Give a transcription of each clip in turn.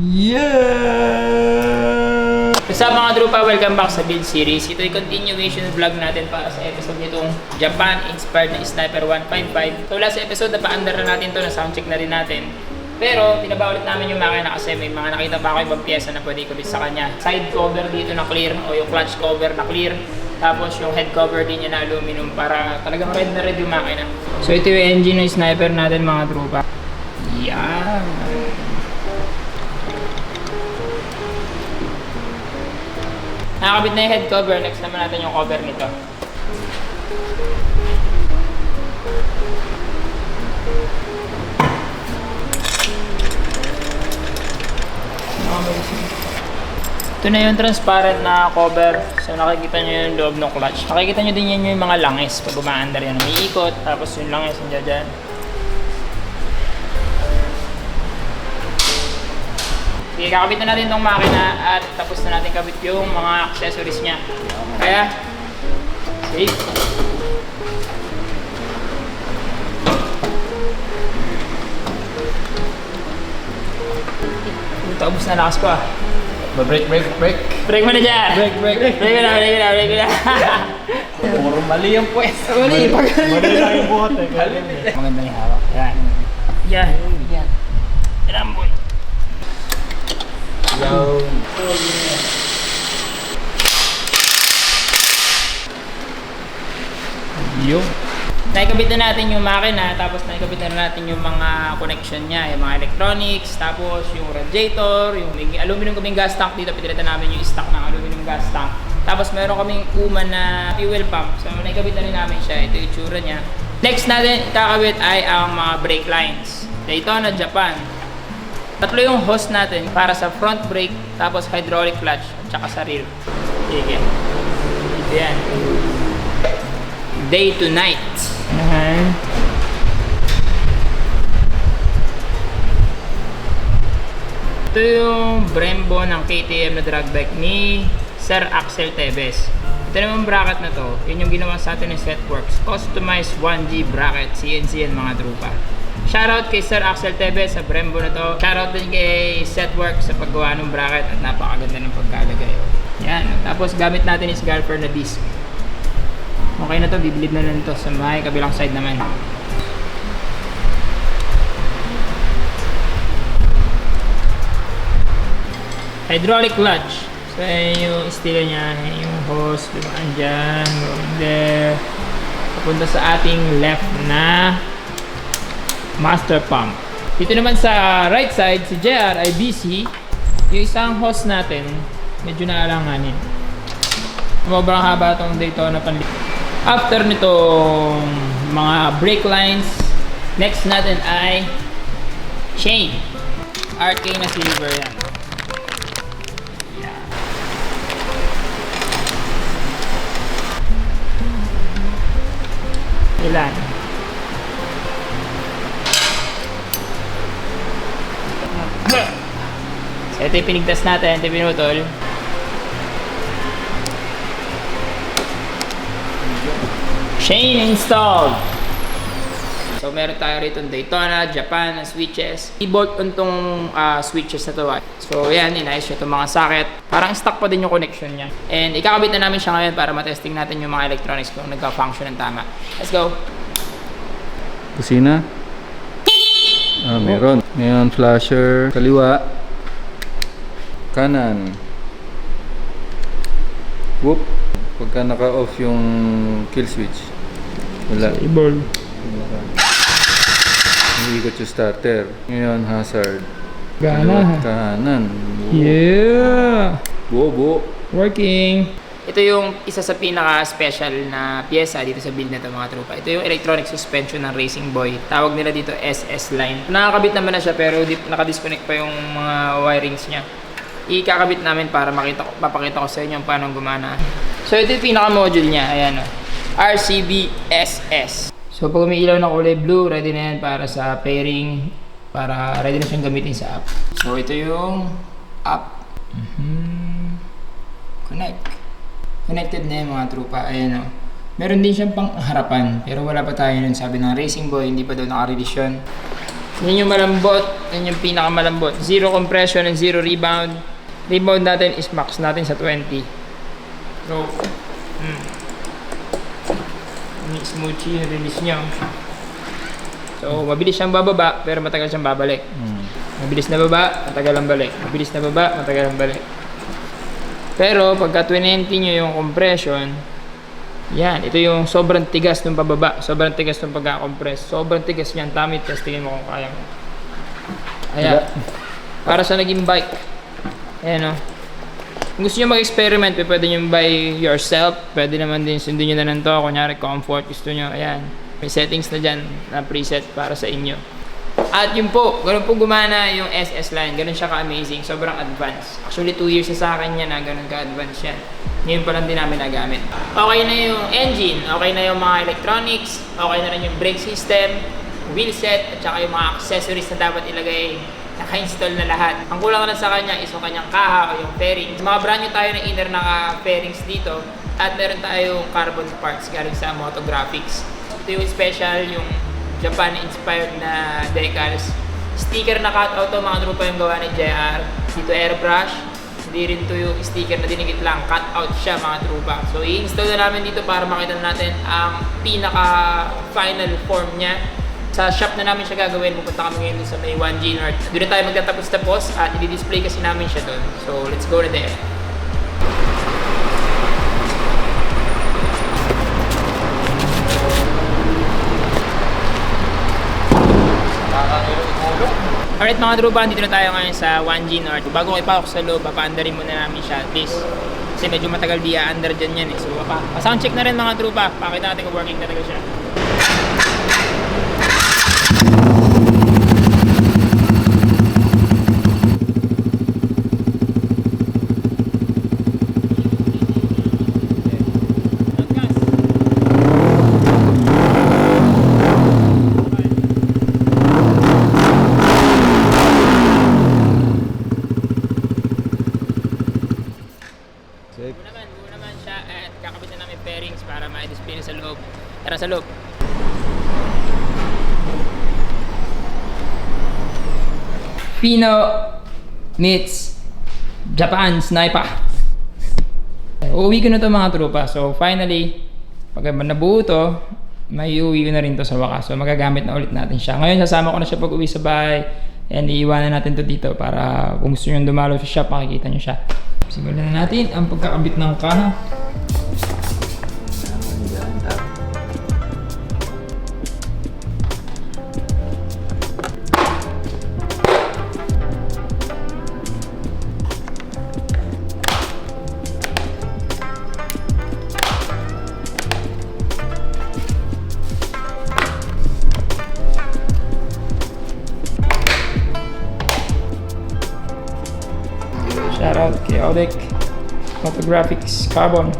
Yeah! What's up mga drupa? Welcome back sa build series. Ito ay continuation vlog natin para sa episode nitong Japan-inspired na Sniper 155. So last episode, napaandar na natin to na soundcheck na rin natin. Pero, pinaba namin yung makina kasi may mga nakita pa ako ibang pyesa na pwede kulit sa kanya. Side cover dito na clear o yung clutch cover na clear. Tapos yung head cover din niya na aluminum para talagang red na red yung makina. So ito yung engine ng sniper natin mga trupa. Yan. Nakakabit na yung head cover. Next naman natin yung cover nito. Ito na yung transparent na cover. So nakikita nyo yung loob ng clutch. Nakikita nyo din yan yung mga langis. Pag umaandar yan, umiikot. Tapos yung langis nandiyan dyan. Sige, kakabit na natin tong makina at tapos na natin kabit yung mga accessories niya. Kaya, safe. Ubus na lakas ko ah. Break, break, break. Break mo na dyan! Break, break. Break mo na, break mo na, break mo na. Puro mali ang pwesto. Mali, pag- Mali lang yung buhat eh. Maganda yung hawak. Yan. Yan. Yan. Yan boy. Yo. Yo. Naikabit na natin yung makina, tapos naikabit na natin yung mga connection niya, yung mga electronics, tapos yung radiator, yung aluminum kaming gas tank dito, pinilitan namin yung stock ng aluminum gas tank. Tapos meron kaming Kuman na fuel pump. So naikabit na rin namin siya, ito yung itsura niya. Next natin kakabit ay ang mga brake lines. Daytona, Japan. Tatlo yung hose natin para sa front brake, tapos hydraulic clutch, at saka sa rear. Sige. Ito yan. Day to night. Ayan. Ito yung Brembo ng KTM na drag bike ni Sir Axel Tevez. Ito naman bracket na to, yun yung ginawa sa atin ng Setworks. Customized 1G bracket, CNC yan mga trupa. Shoutout kay Sir Axel Tevez sa Brembo na to. Shoutout din kay Setworks sa paggawa ng bracket at napakaganda ng pagkalagay. Yan. Tapos gamit natin is Galper na disc. Okay na to, bibilid na lang to sa may kabilang side naman. Hydraulic clutch. So, yung estilo niya, yung hose, dumaan dyan, going there. Papunta sa ating left na master pump. Dito naman sa right side, si JR ay busy. Yung isang hose natin, medyo naalanganin. Sobrang haba itong Daytona panli. After nitong mga brake lines, next natin ay chain. RK na silver yan. Ilan? Ito yung pinigtas natin, ito yung pinutol. Chain installed. So meron tayo rito Daytona, Japan na switches. I-bolt on tong ah, switches na to. ah. So yan, inayos niya itong mga socket. Parang stock pa din yung connection niya. And ikakabit na namin siya ngayon para matesting natin yung mga electronics kung nagka-function ng tama. Let's go! Kusina. Ah, meron. Ngayon, flasher. Kaliwa. Kanan. Whoop. Pagka naka-off yung kill switch. Wala. I-bolt. Iikot yung starter. Ngayon, hazard. Gana. Kaliwa, Kanan. Buo. Yeah! Buo, buo. Working! Ito yung isa sa pinaka-special na pyesa dito sa build na ito mga tropa. Ito yung electronic suspension ng Racing Boy. Tawag nila dito SS line. Nakakabit naman na siya pero di, nakadisconnect pa yung mga wirings niya. Ikakabit namin para makita ko, papakita ko sa inyo kung paano gumana. So ito yung pinaka-module niya. Ayan o. RCB SS. So pag umiilaw na kulay blue, ready na yan para sa pairing. Para ready na siyang gamitin sa app. So ito yung app. Mhm. Connect. Connected na yung mga trupa. Ayan o. Meron din siyang pang harapan. Pero wala pa tayo nun. Sabi ng Racing Boy, hindi pa daw naka-release yun. Yan yung malambot. Yan yung pinakamalambot. Zero compression and zero rebound. Rebound natin is max natin sa 20. So, mm. Smoothie release niya. So, mabilis siyang bababa, pero matagal siyang babalik. Mm. Mabilis na baba, matagal ang balik. Mabilis na baba, matagal ang balik. Pero pagka 20 nyo yung compression, yan, ito yung sobrang tigas ng pababa. Sobrang tigas ng pagka-compress. Sobrang tigas niyan. Tamit, testingin mo kung kaya mo. Ayan. Para sa naging bike. Ayan o. Kung gusto nyo mag-experiment, eh, pwede nyo buy yourself. Pwede naman din sundin nyo na lang to. Kunyari, comfort, gusto nyo. Ayan. May settings na dyan na preset para sa inyo. At yun po, ganun po gumana yung SS line. Ganun siya ka-amazing. Sobrang advanced. Actually, 2 years na sa akin yan na ganun ka-advanced yan. Ngayon pa lang din namin nagamit. Okay na yung engine, okay na yung mga electronics, okay na rin yung brake system, wheel set, at saka yung mga accessories na dapat ilagay naka-install na lahat. Ang kulang na lang sa kanya is yung kanyang kaha o yung fairings. Mga brand new tayo ng inner naka-fairings dito at meron tayong carbon parts galing sa Moto Graphics. Ito yung special, yung Japan-inspired na decals. Sticker na cutout to, mga trupa yung gawa ni JR. Dito airbrush. Hindi rin to yung sticker na dinikit lang. Cut out siya mga trupa. So i-install na namin dito para makita natin ang pinaka-final form niya. Sa shop na namin siya gagawin, pupunta kami ngayon sa may 1G North. Doon na tayo magtatapos-tapos at i-display kasi namin siya doon. So let's go na there. Alright mga trupa, dito na tayo ngayon sa 1G North. Bago ko ipasok sa loob, papaandarin muna namin siya at least. Kasi medyo matagal di under dyan yan eh. So pa, sound check na rin mga trupa. Pakita natin kung working talaga siya. Check. Buo naman, buo naman siya at kakabit na namin pairings para ma-display na sa loob. Tara sa loob. Pino meets Japan Sniper. Uuwi ko na to mga tropa. So finally, pag nabuo to, may uwi na rin to sa wakas. So magagamit na ulit natin siya. Ngayon sasama ko na siya pag uwi sa bahay. And iiwanan natin to dito para kung gusto nyo dumalo sa shop, makikita nyo siya. Simulan na natin ang pagkakabit ng kaha. Out Chaotic Photographics Carbon.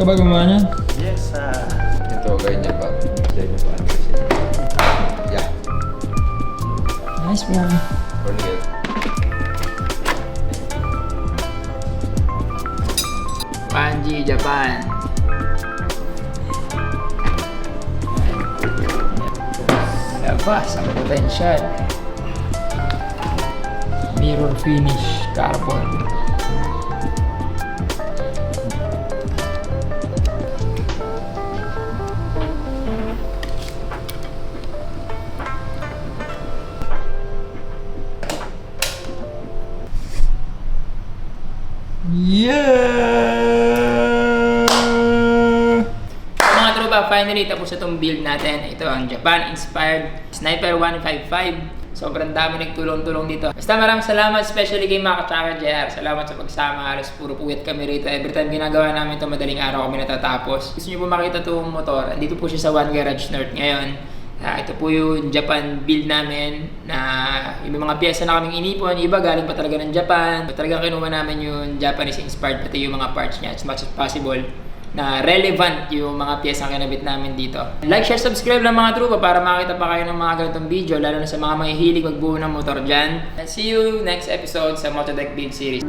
Ikaw ba gumawa niyan? Yes, ah. Ito, ganyan pa. Ganyan pa. Yeah. Nice one. Forget. Panji, Japan. Labas ang potential. Mirror finish carbon. Yeah! So mga tropa, finally tapos itong build natin. Ito ang Japan-inspired Sniper 155. Sobrang dami nagtulong-tulong dito. Basta maraming salamat, especially kay Maka at JR. Salamat sa pagsama. Halos puro puwit kami rito. Every time ginagawa namin ito, madaling araw kami natatapos. Gusto niyo po makita itong motor, andito po siya sa One Garage North ngayon. Ah, ito po yung Japan build namin na yung mga pyesa na kaming inipon. Iba galing pa talaga ng Japan. Talagang kinuha namin yung Japanese inspired pati yung mga parts niya as much as possible na relevant yung mga pyesa na kinabit namin dito. Like, share, subscribe lang mga trupa para makita pa kayo ng mga ganitong video lalo na sa mga mahihilig magbuo ng motor dyan. And see you next episode sa Motodeck Build Series.